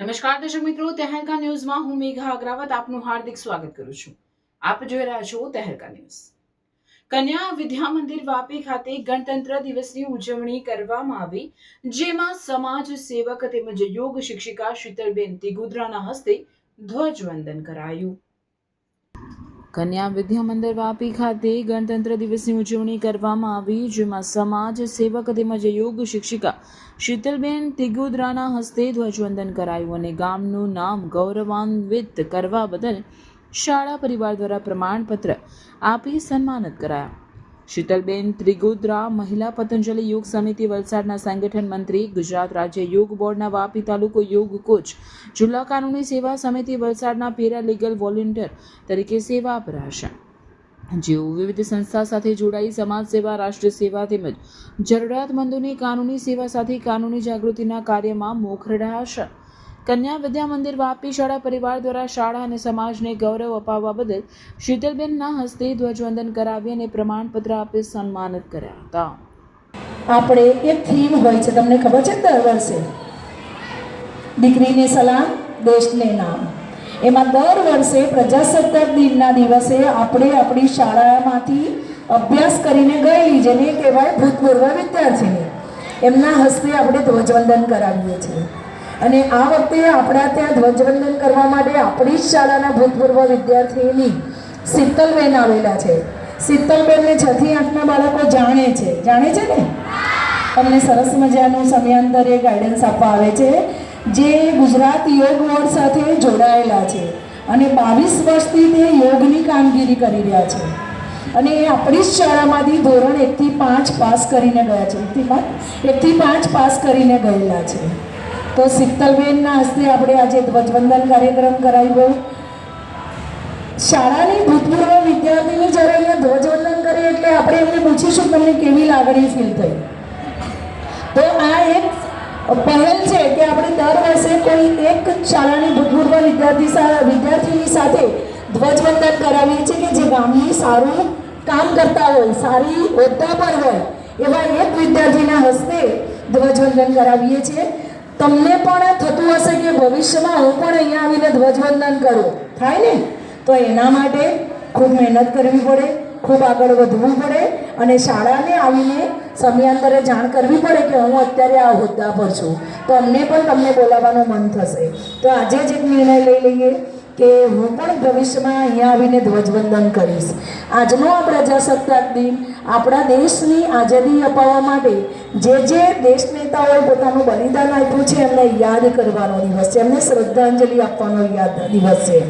નમસ્કાર દર્શક મિત્રો, તહેલકા ન્યૂઝમાં હું મેઘા અગ્રાવત આપનું હાર્દિક સ્વાગત કરું છું. આપ જોઈ રહ્યા છો તહેલકા ન્યૂઝ. કન્યા વિદ્યા મંદિર વાપી ખાતે ગણતંત્ર દિવસની ઉજવણી કરવામાં આવી, જેમાં સમાજ સેવક તેમજ યોગ શિક્ષિકા શીતલબેન તિગુદરાના હસ્તે ધ્વજવંદન કરાયું. કન્યા વિદ્યા મંદિર વાપી ખાતે ગણતંત્ર દિવસની ઉજવણી કરવામાં આવી, જેમાં સમાજ સેવક તેમજ યોગ શિક્ષિકા શીતલબેન તિગુદરાના હસ્તે ધ્વજવંદન કરાયું અને ગામનું નામ ગૌરવાન્વિત કરવા બદલ શાળા પરિવાર દ્વારા પ્રમાણપત્ર આપી સન્માનિત કરાયા. શીતલબેન ત્રિગુદ્રા, મહિલા પતંજલિ યોગ સમિતિ વલસાડના સંગઠન મંત્રી, ગુજરાત રાજ્ય યોગ બોર્ડના વાપી તાલુકો યોગ કોચ, જિલ્લા કાનૂની સેવા સમિતિ વલસાડના પેરા લીગલ વોલેન્ટિયર તરીકે સેવા આપરાશે જેઓ વિવિધ સંસ્થા સાથે જોડાઈ સમાજ સેવા, રાષ્ટ્ર સેવા તેમજ જરૂરિયાતમંદોની કાનૂની સેવા સાથે કાનૂની જાગૃતિના કાર્યમાં મોખરેડા હશે કન્યા વિદ્યા મંદિર વાપી શાળા પરિવાર દ્વારા શાળા અને સમાજને ગૌરવ અપાવવા બદલ શીતલબેનના હસ્તે ધ્વજવંદન કરાવી અને પ્રમાણપત્ર આપી સન્માનિત કર્યા હતા. આપણે એક થીમ હોય છે, તમને ખબર છે દર વર્ષે? દીકરીને સલામ, દેશને નામ. એમાં દર વર્ષે પ્રજાસત્તાક દિનના દિવસે આપણે આપણી શાળામાંથી અભ્યાસ કરીને ગયેલી, જેને કહેવાય ભૂતપૂર્વ વિદ્યાર્થીની. એમના હસ્તે આપણે ધ્વજવંદન કરાવીએ છીએ. અને આ વખતે આપણા ત્યાં ધ્વજવંદન કરવા માટે આપણી જ શાળાના ભૂતપૂર્વ વિદ્યાર્થીની શીતલબેન આવેલા છે. શીતલબેનને છથી આઠના બાળકો જાણે છે. જાણે છે ને? તમને સરસ મજાનું સમયાંતરે ગાઈડન્સ આપવા આવે છે. જે ગુજરાત યોગ બોર્ડ સાથે જોડાયેલા છે અને બાવીસ વર્ષથી તે યોગની કામગીરી કરી રહ્યા છે. અને એ આપણી જ શાળામાંથી ધોરણ એકથી પાંચ પાસ કરીને ગયા છે. એકથી પાંચ? એકથી પાંચ પાસ કરીને ગયેલા છે. તો શીતલબેનના હસ્તે આપણે આજે ધ્વજવંદન કાર્યક્રમ કરાવ્યો. શાળાની ભૂતપૂર્વ વિદ્યાર્થીની જ્યારે અહીંયા ધ્વજવંદન કરીએ એટલે આપણે એમને પૂછીશું તમને કેવી લાગણી ફીલ થઈ. તો આ એક પહેલ છે કે આપણે દર વર્ષે કોઈ એક શાળાની ભૂતપૂર્વ વિદ્યાર્થી વિદ્યાર્થીની સાથે ધ્વજવંદન કરાવીએ છીએ કે જે ગામની સારું કામ કરતા હોય, સારી હોદ્દા પર હોય, એવા એક વિદ્યાર્થીના હસ્તે ધ્વજવંદન કરાવીએ છીએ. તમને પણ થતું હશે કે ભવિષ્યમાં હું પણ અહીંયા આવીને ધ્વજવંદન કરું. થાય ને? તો એના માટે ખૂબ મહેનત કરવી પડે, ખૂબ આગળ વધવું પડે અને શાળાને આવીને સમયાંતરે જાણ કરવી પડે કે હું અત્યારે આ હોદ્દા પર છું. તો અમને પણ તમને બોલાવવાનું મન થશે. તો આજે જ એક નિર્ણય લઈ લઈએ કે હું પણ ભવિષ્યમાં અહીંયા આવીને ધ્વજવંદન કરીશ. આજનો આ પ્રજાસત્તાક દિન આપણા દેશની આઝાદી અપાવવા માટે જે જે દેશ નેતાઓએ પોતાનું બલિદાન આપ્યું છે એમને યાદ કરવાનો દિવસ છે. એમને શ્રદ્ધાંજલિ આપવાનો યાદ દિવસ છે.